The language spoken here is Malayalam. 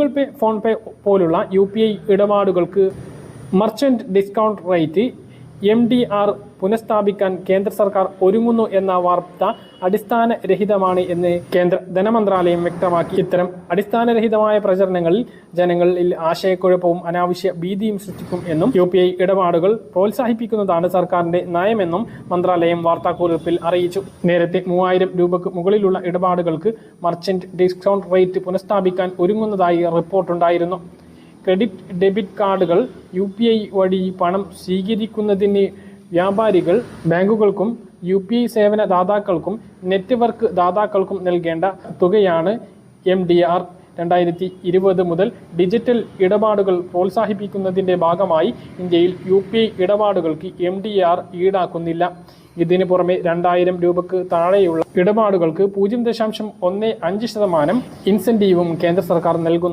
ഗൂഗിൾ പേ ഫോൺ പേ പോലുള്ള U P I ഇടപാടുകൾക്ക് merchant discount rate M D R പുനഃസ്ഥാപിക്കാൻ കേന്ദ്ര സർക്കാർ ഒരുങ്ങുന്നു എന്ന വാർത്ത അടിസ്ഥാനരഹിതമാണ് എന്ന് കേന്ദ്ര ധനമന്ത്രാലയം വ്യക്തമാക്കി. ഇത്തരം അടിസ്ഥാനരഹിതമായ പ്രചരണങ്ങളിൽ ജനങ്ങളിൽ ആശയക്കുഴപ്പവും അനാവശ്യ ഭീതിയും സൃഷ്ടിക്കും എന്നും യു ഇടപാടുകൾ പ്രോത്സാഹിപ്പിക്കുന്നതാണ് സർക്കാരിന്റെ നയമെന്നും മന്ത്രാലയം വാർത്താക്കുറിപ്പിൽ അറിയിച്ചു. നേരത്തെ മൂവായിരം രൂപക്ക് മുകളിലുള്ള ഇടപാടുകൾക്ക് മർച്ചന്റ് ഡിസ്കൗണ്ട് റേറ്റ് പുനഃസ്ഥാപിക്കാൻ ഒരുങ്ങുന്നതായി റിപ്പോർട്ടുണ്ടായിരുന്നു. ക്രെഡിറ്റ് ഡെബിറ്റ് കാർഡുകൾ യു പി ഐ വഴി പണം സ്വീകരിക്കുന്നതിന് വ്യാപാരികൾ ബാങ്കുകൾക്കും യു പി ഐ സേവന ദാതാക്കൾക്കും നെറ്റ്വർക്ക് ദാതാക്കൾക്കും നൽകേണ്ട തുകയാണ് എം ഡി ആർ. രണ്ടായിരത്തി ഇരുപത് മുതൽ ഡിജിറ്റൽ ഇടപാടുകൾ പ്രോത്സാഹിപ്പിക്കുന്നതിന്റെ ഭാഗമായി ഇന്ത്യയിൽ യു പി ഐ ഇടപാടുകൾക്ക് എം ഡി ആർ ഈടാക്കുന്നില്ല. ഇതിനു പുറമെ രണ്ടായിരം രൂപക്ക് താഴെയുള്ള ഇടപാടുകൾക്ക് പൂജ്യം ദശാംശം ഒന്ന് അഞ്ച് ശതമാനം ഇൻസെന്റീവും കേന്ദ്ര സർക്കാർ നൽകുന്നു.